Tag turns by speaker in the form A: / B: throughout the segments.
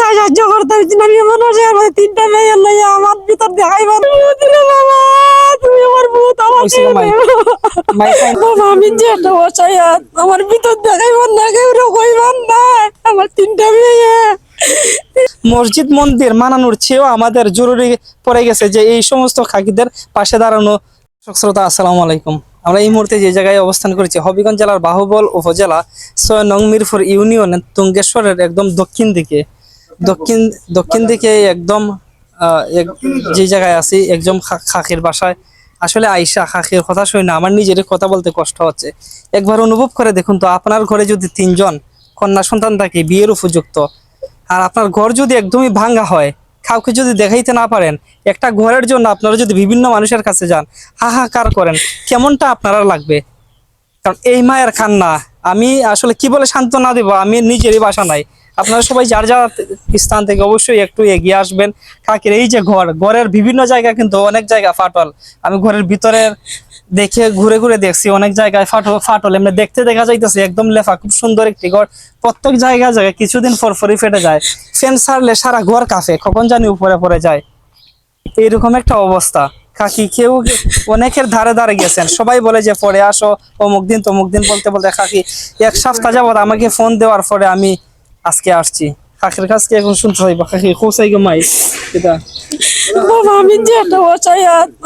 A: সাহায্য করতে পারছি না আমি হচ্ছে আমার তিনটা মেয়ে লইয়া আমার ভিতর দিলে বাবা তুমি আমার ভূত আমার আমি যে একটা বসাই আমার ভিতর দেখাইবার না কেউ কইবার না আমার তিনটা মেয়ে।
B: মসজিদ মন্দির মানানোর চেয়েও আমাদের জরুরি পড়ে গেছে যে এই সমস্ত খাকিদের পাশে দাঁড়ানো। শ্রোতা আসসালামু আলাইকুম। আমরা এই মুহূর্তে যে জায়গায় অবস্থান করেছি হবিগঞ্জ জেলার বাহুবল উপজেলা ছয় নং মিরপুর ইউনিয়নের তুঙ্গেশ্বরের একদম দক্ষিণ দিকে। দক্ষিণ দক্ষিণ দিকে একদম এক- যে জায়গায় আছি, একদম খা- খাকির বাসায়। আসলে আইসা খাকির কথা শুনি আমার নিজের কথা বলতে কষ্ট হচ্ছে। একবার অনুভব করে দেখুন তো, আপনার ঘরে যদি তিনজন কন্যা সন্তান থাকে, বিয়ের উপযুক্ত, আর আপনার ঘর যদি একদমই ভাঙ্গা হয়, কাউকে যদি দেখাইতে না পারেন, একটা ঘরের জন্য আপনারা যদি বিভিন্ন মানুষের কাছে যান, হাহাকার করেন, কেমনটা আপনারা লাগবে? কারণ এই মায়ের কান্না আমি আসলে কি বলে সান্ত্বনা দেব? আমি নিজেরই বাসা নাই। আপনারা সবাই যার যার স্থান থেকে অবশ্যই একটু এগিয়ে আসবেন। কাকের এই যে ঘর, ঘরের বিভিন্ন জায়গা কিন্তু অনেক জায়গা ফাটল। আমি ঘরের ভিতরের দেখে ঘুরে ঘুরে দেখছি অনেক জায়গায় ফাটল ফাটল। এমনি দেখতে দেখা যাইতেছে একদম লেফা, খুব সুন্দর একটি ঘর। প্রত্যেক জায়গা জায়গায় কিছুদিন পর পরই ফেটে যায়। ফ্যান সারলে সারা ঘর কাফে কখন জানি উপরে পড়ে যায়। এইরকম একটা অবস্থা। কাকি, কেউ অনেকের ধারে ধারে গেছেন। সবাই বলে যে, পরে আসো, অমুক দিন, তমুক দিন, বলতে বলতে, কাকি, এক সপ্তাহ যাবত আমাকে ফোন দেওয়ার পরে আমি আজকে আসছি। কাকির কাছ থেকে এখন শুনতে হইব কাকি, কোথায় গো মাই? এটা।
A: আমি যে একটা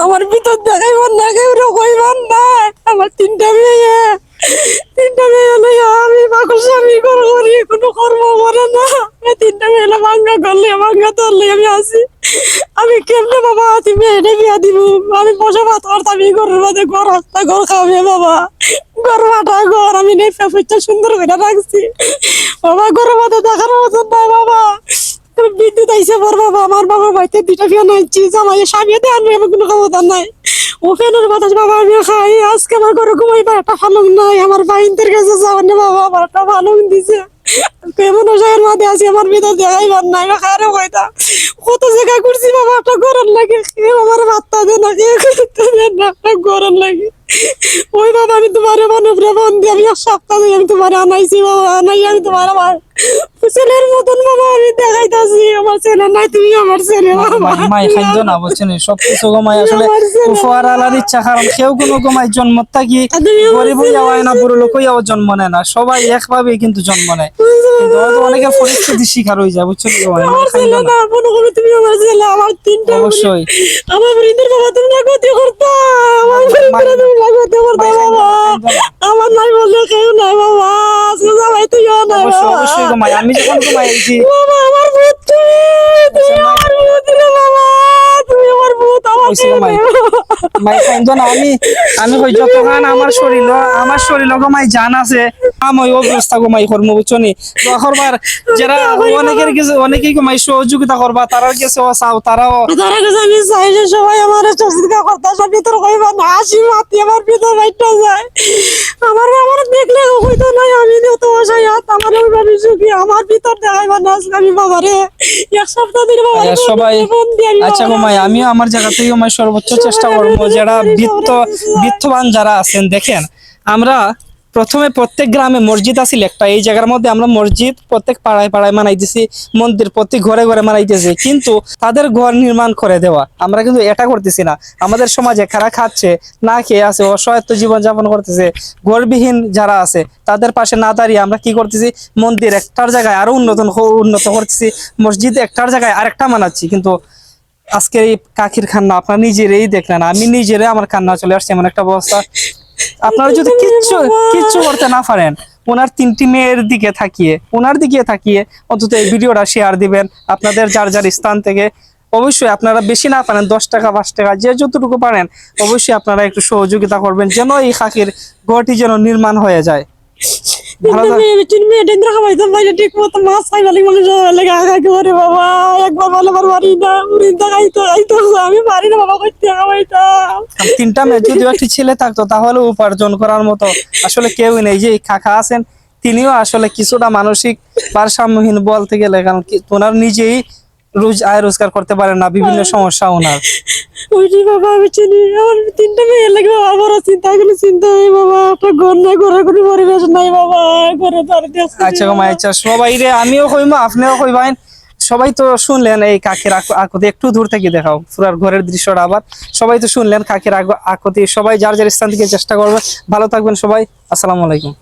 A: আমার ভিতর দেখাইবার না কেউ রকম না আমার তিনটা মেয়ে। তিনটা মেয়ে লইয়া আমি পাগল স্বামী করে করি কোনো কর্ম করে না। তিনটা মেয়ে ভাঙ্গা করলে, ভাঙ্গা ধরলে আমি আসি আমি কেমনে বাবা তুমি এনে বিয়া দিব? আমি বসে ভাত করতাম এই ঘরের মধ্যে ঘর হস্তা ঘর খাবে বাবা। ঘর মাটা ঘর, আমি নেই সুন্দর করে রাখছি। বাবা ঘরের মধ্যে দেখার মতন নাই বাবা। বিদ্যুৎ আইসে পর বাবা, আমার বাবা বাড়িতে দুটা ফ্যান আনছি জামাই স্বামী আনবে আমার কোনো ক্ষমতা নাই। ও ফ্যানের বাতাস, বাবা, আমি খাই, আজকে আমার ঘরে ঘুমাইবার একটা ফালং নাই, আমার বাইনদের কাছে যাওয়ার না বাবা, আমার ফালং দিছে। কেমন ওষায়ের মাঝে আছি, আমার ভিতর দেখাইবার নাই খারে কইতা কত জায়গা করছি, বাবা, একটা গরম লাগে, কেউ আমার বার্তা দেয় না, কেউ করতে দেয় না, একটা গরম লাগে। ওই বাবা আমি তোমার মানুষরা বন্দি আমি এক সপ্তাহ ধরে আমি তোমার আনাইছি বাবা আনাই আমি তোমার আমার ছেলের মতন বাবা আমি দেখাইতাছি আমার ছেলে নাই তুমি আমার ছেলে
B: মাই খাদ্য না বলছেন সব কিছু গমাই আসলে উপহার আলার ইচ্ছা কারণ কেউ কোনো গমাই জন্ম থাকি গরিব না বুড়ো লোক জন্ম নেয় না। সবাই একভাবে কিন্তু জন্ম নেয়। অনেকে পরিস্থিতি শিকার হয়ে যায় বুঝছেন
A: মনে তুমি আমার ছেলে আমার তিনটা
B: অবশ্যই।
A: আমার বৃন্দের বাবা তুমি না গতি করতা আমার বৃন্দের তুমি না গতি করতা
B: মাই খাদ্য
A: বাবা। আমার নাই বললে কেউ নাই বাবা। সোজা ভাই তুইও নাই
B: অবশ্যই অবশ্যই আমি যখন গমাই আইছি
A: বাবা আমার ভূত
B: মাই। মাই না গমাই জান আছে, আমি অবস্থা গমাই করব বুঝছনি দোয়া করবার যারা অনেকের কিছু অনেকেই মাই সহযোগিতা করবা, তারাও কিছু চাও, তারাও
A: তারা কাছে আমি চাই যে না মাতি আমার ভিতর বাইটা যায় আমার আমার দেখলে হইতো নাই আমি তো হাত আমার ওই আমার ভিতর দেখাইবা না আমি বাবারে এক সপ্তাহ ধরে বাবা
B: আচ্ছা, সবাই আচ্ছা গোমাই আমিও আমার জায়গা থেকে আমার সর্বোচ্চ চেষ্টা করব যারা বৃত্ত বৃত্তবান যারা আছেন দেখেন আমরা প্রথমে প্রত্যেক গ্রামে মসজিদ আছিল, একটা এই জায়গার মধ্যে আমরা মসজিদ প্রত্যেক পাড়ায় পাড়ায় মানাইতেছি, মন্দির প্রত্যেক ঘরে ঘরে মানাইতেছি, কিন্তু তাদের ঘর নির্মাণ করে দেওয়া, আমরা কিন্তু এটা করতেছি না। আমাদের সমাজে খারা খাচ্ছে, না খেয়ে আছে, অসহায়ত্ব জীবনযাপন করতেছে, ঘরবিহীন যারা আছে, তাদের পাশে না দাঁড়িয়ে আমরা কি করতেছি? মন্দির একটার জায়গায় আরও উন্নত উন্নত করতেছি, মসজিদ একটার জায়গায় আরেকটা মানাচ্ছি, কিন্তু আজকের এই কাকির খান্না আপনার নিজেরাই দেখলেন, আমি নিজেরাই আমার কান্না চলে আসছে, এমন একটা অবস্থা। আপনারা যদি কিচ্ছু কিচ্ছু করতে না পারেন ওনার তিনটি মেয়ের দিকে থাকিয়ে ওনার দিকে থাকিয়ে অন্তত এই ভিডিওটা শেয়ার দিবেন আপনাদের যার যার স্থান থেকে। অবশ্যই আপনারা বেশি না পারেন দশ টাকা পাঁচ টাকা যে যতটুকু পারেন অবশ্যই আপনারা একটু সহযোগিতা করবেন যেন এই খাকির ঘরটি যেন নির্মাণ হয়ে যায়। ভালো থাক-
A: মেয়েটেন্দ্র খাবাইতাম বাইরে ঠিক মতো মাছ খাইবা লাগে লাগে আগা করে বাবা একবার ভালো বার পারি না উড়িন্দা খাইতো খাইতো আমি পারি না বাবা করতে খাবাইতাম
B: তিনটা মেয়ে যদি একটি ছেলে থাকতো তাহলে উপার্জন করার মতো আসলে কেউ নেই। যে কাকা আছেন তিনিও আসলে কিছুটা মানসিক ভারসাম্যহীন বলতে গেলে কারণ ওনার নিজেই রোজ আয় রোজগার করতে পারেন না বিভিন্ন সমস্যা ওনার।
A: ওইটি বাবা আমি চিনি আমার তিনটা মেয়ে লাগে চিন্তা চিন্তা বাবা একটা ঘর নাই ঘরে কোনো পরিবেশ নাই বাবা ঘরে
B: আচ্ছা মাই আচ্ছা সবাই রে আমিও কইমো আপনিও কইবাইন। সবাই তো শুনলেন এই কাকের আক- আকতি একটু দূর থেকে দেখাও পুরার ঘরের দৃশ্যটা আবার। সবাই তো শুনলেন কাকের আকতি সবাই যার যার স্থান থেকে চেষ্টা করবে। ভালো থাকবেন সবাই আসসালামু আলাইকুম।